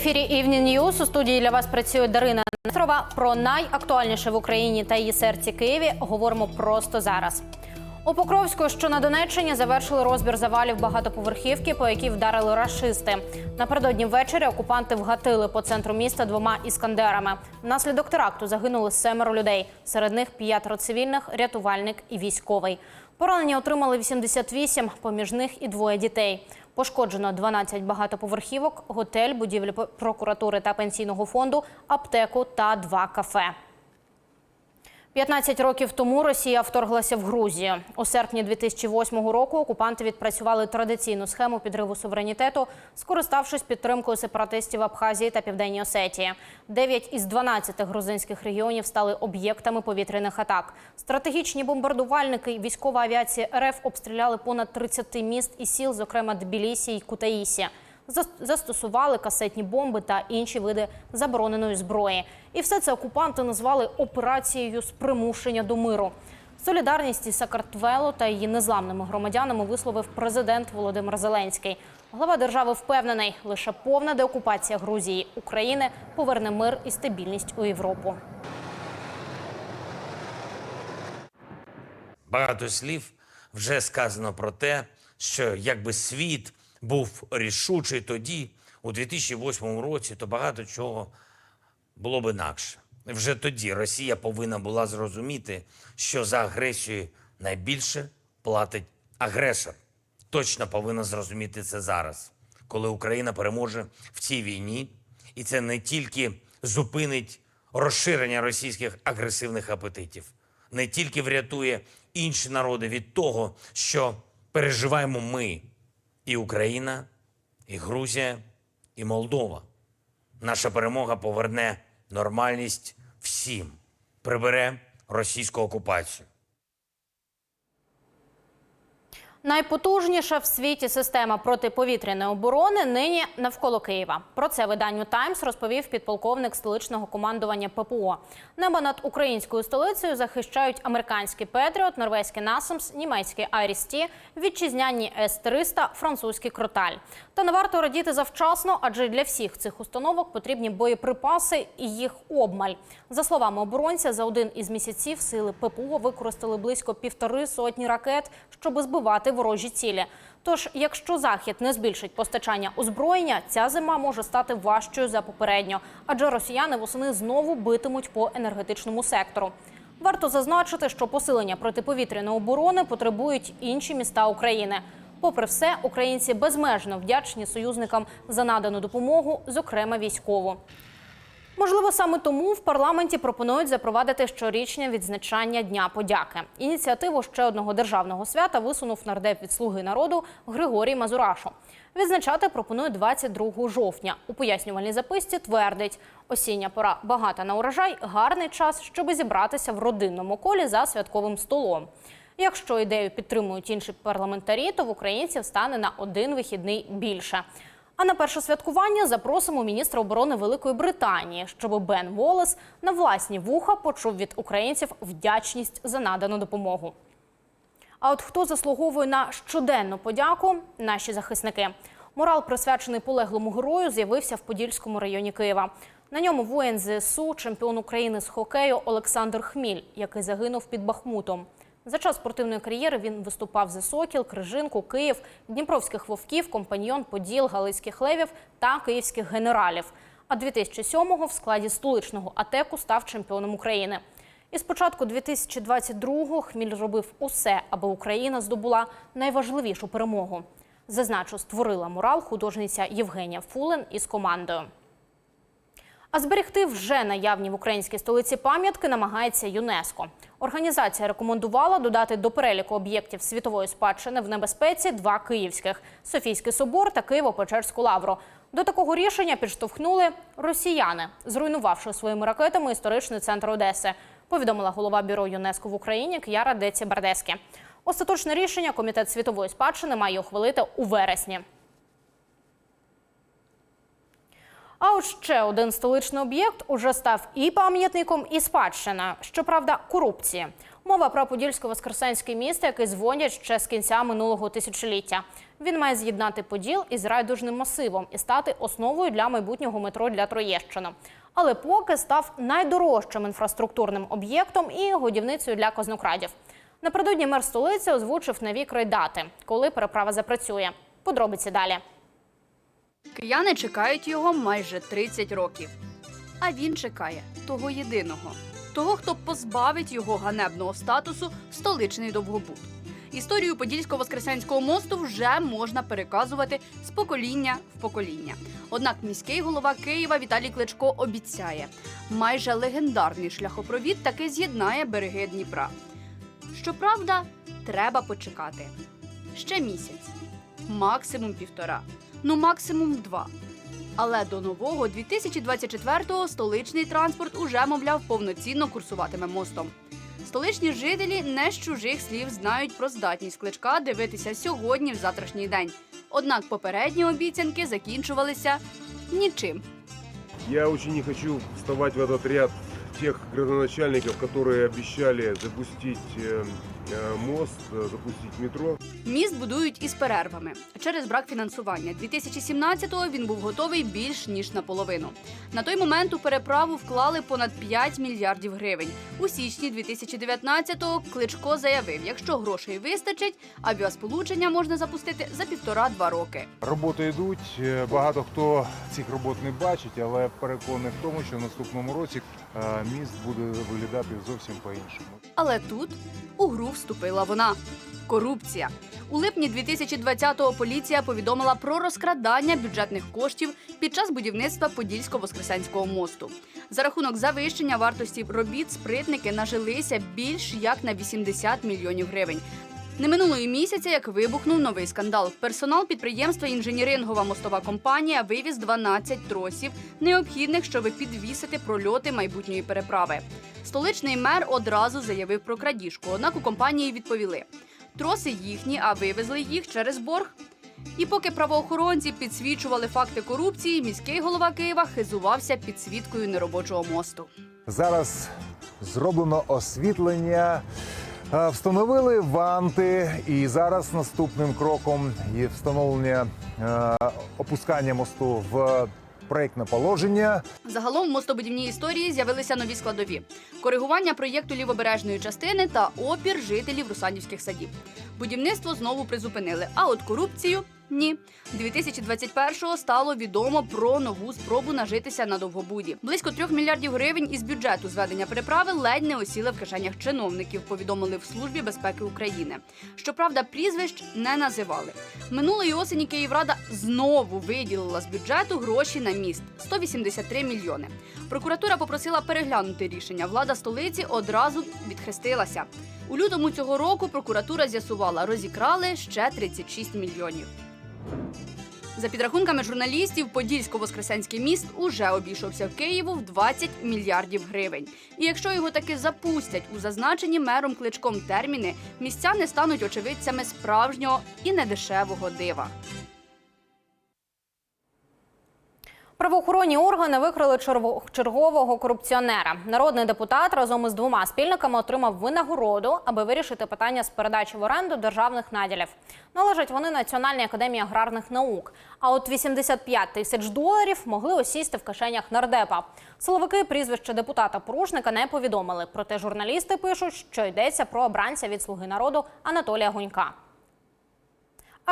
ефірі Evening News. У студії для вас працює Дарина Нестрова. Про найактуальніше в Україні та її серці Києві говоримо просто зараз. У Покровську, що на Донеччині, завершили розбір завалів багатоповерхівки, по якій вдарили рашисти. Напередодні ввечері окупанти вгатили по центру міста двома іскандерами. Внаслідок теракту загинули семеро людей. Серед них п'ятеро цивільних, рятувальник і військовий. Поранення отримали 88, поміж них і двоє дітей. Пошкоджено 12 багатоповерхівок, готель, будівлі прокуратури та пенсійного фонду, аптеку та два кафе. 15 років тому Росія вторглася в Грузію. У серпні 2008 року окупанти відпрацювали традиційну схему підриву суверенітету, скориставшись підтримкою сепаратистів Абхазії та Південній Осетії. Дев'ять із 12 грузинських регіонів стали об'єктами повітряних атак. Стратегічні бомбардувальники і військова авіація РФ обстріляли понад 30 міст і сіл, зокрема Тбілісі й Кутаїсі. Зас- застосували касетні бомби та інші види забороненої зброї. І все це окупанти назвали операцією з примушення до миру. Солідарність із Сакартвело та її незламними громадянами висловив президент Володимир Зеленський. Глава держави впевнений, лише повна деокупація Грузії України поверне мир і стабільність у Європу. Багато слів вже сказано про те, що якби світ був рішучий тоді, у 2008 році, то багато чого було б інакше. Вже тоді Росія повинна була зрозуміти, що за агресію найбільше платить агресор. Точно повинна зрозуміти це зараз, коли Україна переможе в цій війні, і це не тільки зупинить розширення російських агресивних апетитів, не тільки врятує інші народи від того, що переживаємо ми, і Україна, і Грузія, і Молдова. Наша перемога поверне нормальність всім, прибере російську окупацію. Найпотужніша в світі система протиповітряної оборони нині навколо Києва. Про це виданню Таймс розповів підполковник столичного командування ППО. Небо над українською столицею захищають американський Петріот, норвезький Насамс, німецький Айрісті, вітчизняні С-300, французький Кроталь. Та не варто радіти завчасно, адже для всіх цих установок потрібні боєприпаси і їх обмаль. За словами оборонця, за один із місяців сили ППО використали близько півтори сотні ракет, щоб збивати ворожі цілі. Тож, якщо захід не збільшить постачання озброєння, ця зима може стати важчою за попередньо, адже росіяни восени знову битимуть по енергетичному сектору. Варто зазначити, що посилення протиповітряної оборони потребують інші міста України. Попри все, українці безмежно вдячні союзникам за надану допомогу, зокрема військову. Можливо, саме тому в парламенті пропонують запровадити щорічне відзначання Дня подяки. Ініціативу ще одного державного свята висунув нардеп від Слуги народу Григорій Мазурашу. Відзначати пропонують 22 жовтня. У пояснювальній записці твердить, осіння пора багата на урожай, гарний час, щоб зібратися в родинному колі за святковим столом. Якщо ідею підтримують інші парламентарі, то в українців стане на один вихідний більше. А на перше святкування запросимо міністра оборони Великої Британії, щоб Бен Волес на власні вуха почув від українців вдячність за надану допомогу. А от хто заслуговує на щоденну подяку? Наші захисники. Мурал, присвячений полеглому герою, з'явився в Подільському районі Києва. На ньому воїн ЗСУ, чемпіон України з хокею Олександр Хміль, який загинув під Бахмутом. За час спортивної кар'єри він виступав за Сокіл, Крижинку, Київ, Дніпровських вовків, компаньйон Поділ, Галицьких левів та київських генералів. А 2007-го в складі столичного АТЕКу став чемпіоном України. І з початку 2022-го Хміль робив усе, аби Україна здобула найважливішу перемогу. Зазначу, створила мурал художниця Євгенія Фулен із командою. А зберегти вже наявні в українській столиці пам'ятки намагається ЮНЕСКО. Організація рекомендувала додати до переліку об'єктів світової спадщини в небезпеці два київських Софійський собор та Києво-Печерську лавру. До такого рішення підштовхнули росіяни, зруйнувавши своїми ракетами історичний центр Одеси. Повідомила голова бюро ЮНЕСКО в Україні К'яра Деці Бардескі. Остаточне рішення комітет світової спадщини має ухвалити у вересні. А от ще один столичний об'єкт уже став і пам'ятником, і спадщиною. Щоправда, корупції. Мова про Подільсько-Воскресенське місто, яке дзвонять ще з кінця минулого тисячоліття. Він має з'єднати Поділ із райдужним масивом і стати основою для майбутнього метро для Троєщини. Але поки став найдорожчим інфраструктурним об'єктом і годівницею для кознокрадів. Напередодні мер столиці озвучив нові крайдати, коли переправа запрацює. Подробиці далі. Кияни чекають його майже 30 років. А він чекає того єдиного, того, хто позбавить його ганебного статусу столичний довгобуд. Історію Подільсько-Воскресенського мосту вже можна переказувати з покоління в покоління. Однак міський голова Києва Віталій Кличко обіцяє, майже легендарний шляхопровід таки з'єднає береги Дніпра. Щоправда, треба почекати ще місяць, максимум півтора, ну максимум два. Але до нового 2024-го столичний транспорт уже, мовляв, повноцінно курсуватиме мостом. Столичні жителі не з чужих слів знають про здатність кличка дивитися сьогодні в завтрашній день. Однак попередні обіцянки закінчувалися нічим. Я очень не хочу вставать в этот ряд тех градоначальников, которые обещали запустить э, э, мост, э, запустить метро. Міст будують із перервами через брак фінансування. 2017-го він був готовий більш ніж наполовину. На той момент у переправу вклали понад 5 мільярдів гривень. У січні 2019-го Кличко заявив, якщо грошей вистачить, авіасполучення можна запустити за півтора-два роки. Роботи йдуть. е, Багато хто цих робот не бачить, але переконаний в тому, що в наступному році е, міст буде виглядати зовсім по-іншому. Але тут у гру вступила вона корупція. У липні 2020-го поліція повідомила про розкрадання бюджетних коштів під час будівництва Подільсько-Воскресенського мосту. За рахунок завищення вартості робіт спритники нажилися більш як на 80 мільйонів гривень. Не минуло і місяця, як вибухнув новий скандал. Персонал підприємства інженірингова мостова компанія вивіз 12 тросів, необхідних, щоб підвісити прольоти майбутньої переправи. Столичний мер одразу заявив про крадіжку, однак у компанії відповіли: троси їхні, а вивезли їх через борг. І поки правоохоронці підсвічували факти корупції, міський голова Києва хизувався підсвіткою неробочого мосту. Зараз зроблено освітлення. е, Встановили ванти, і зараз наступним кроком є встановлення е, опускання мосту в проєктне положення. Загалом в мостобудівній історії з'явилися нові складові: коригування проєкту лівобережної частини та опір жителів русанівських садів. Будівництво знову призупинили, а от корупцію ні. 2021-го стало відомо про нову спробу нажитися на довгобуді. Близько трьох мільярдів гривень із бюджету зведення переправи ледь не осіли в кишенях чиновників. Повідомили в службі безпеки України. Щоправда, прізвищ не називали. Минулої осені Київрада знову виділила з бюджету гроші на міст 183 мільйони. Прокуратура попросила переглянути рішення. Влада столиці одразу відхрестилася. У лютому цього року прокуратура з'ясувала, розікрали ще 36 мільйонів. За підрахунками журналістів, Подільсько-Воскресенський міст уже обійшовся в Києву в 20 мільярдів гривень. І якщо його таки запустять у зазначені мером кличком терміни, містяни стануть очевидцями справжнього і недешевого дива. Правоохоронні органи викрили чергового корупціонера. Народний депутат разом із двома спільниками отримав винагороду, аби вирішити питання з передачі в оренду державних наділів. Належать вони Національній академії аграрних наук. А от 85 тисяч доларів могли осісти в кишенях нардепа. Силовики прізвище депутата порушника не повідомили. Проте журналісти пишуть, що йдеться про обранця від слуги народу Анатолія Гунька.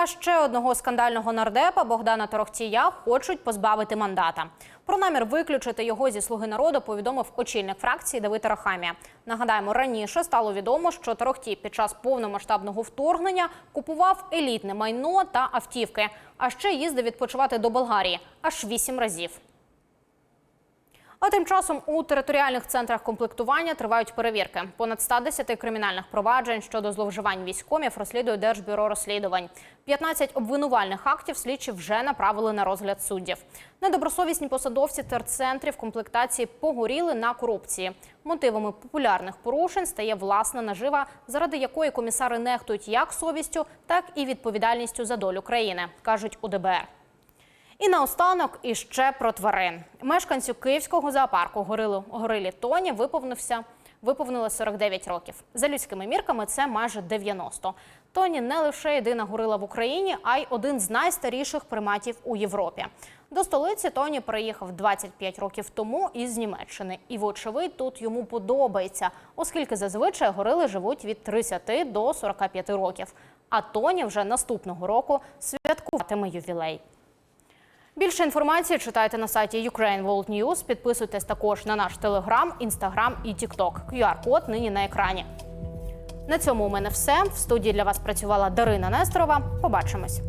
А ще одного скандального нардепа Богдана Торохтія хочуть позбавити мандата. Про намір виключити його зі слуги народу повідомив очільник фракції Давид Рахамія. Нагадаємо, раніше стало відомо, що Торохтій під час повномасштабного вторгнення купував елітне майно та автівки, а ще їздив відпочивати до Болгарії аж вісім разів. А тим часом у територіальних центрах комплектування тривають перевірки. Понад 110 кримінальних проваджень щодо зловживань військомів розслідує Держбюро розслідувань. 15 обвинувальних актів слідчі вже направили на розгляд суддів. Недобросовісні посадовці терцентрів комплектації погоріли на корупції. Мотивами популярних порушень стає власна нажива, заради якої комісари нехтують як совістю, так і відповідальністю за долю країни, кажуть у ДБР. І наостанок іще про тварин. Мешканцю київського зоопарку горилу горилі Тоні виповнився виповнилось 49 років. За людськими мірками це майже 90. Тоні не лише єдина горила в Україні, а й один з найстаріших приматів у Європі. До столиці Тоні приїхав 25 років тому із Німеччини, і вочевидь тут йому подобається, оскільки зазвичай горили живуть від 30 до 45 років. А Тоні вже наступного року святкуватиме ювілей. Більше інформації читайте на сайті Ukraine World News. Підписуйтесь також на наш телеграм, інстаграм і тікток. QR-код нині на екрані. На цьому у мене все. В студії для вас працювала Дарина Несторова. Побачимось.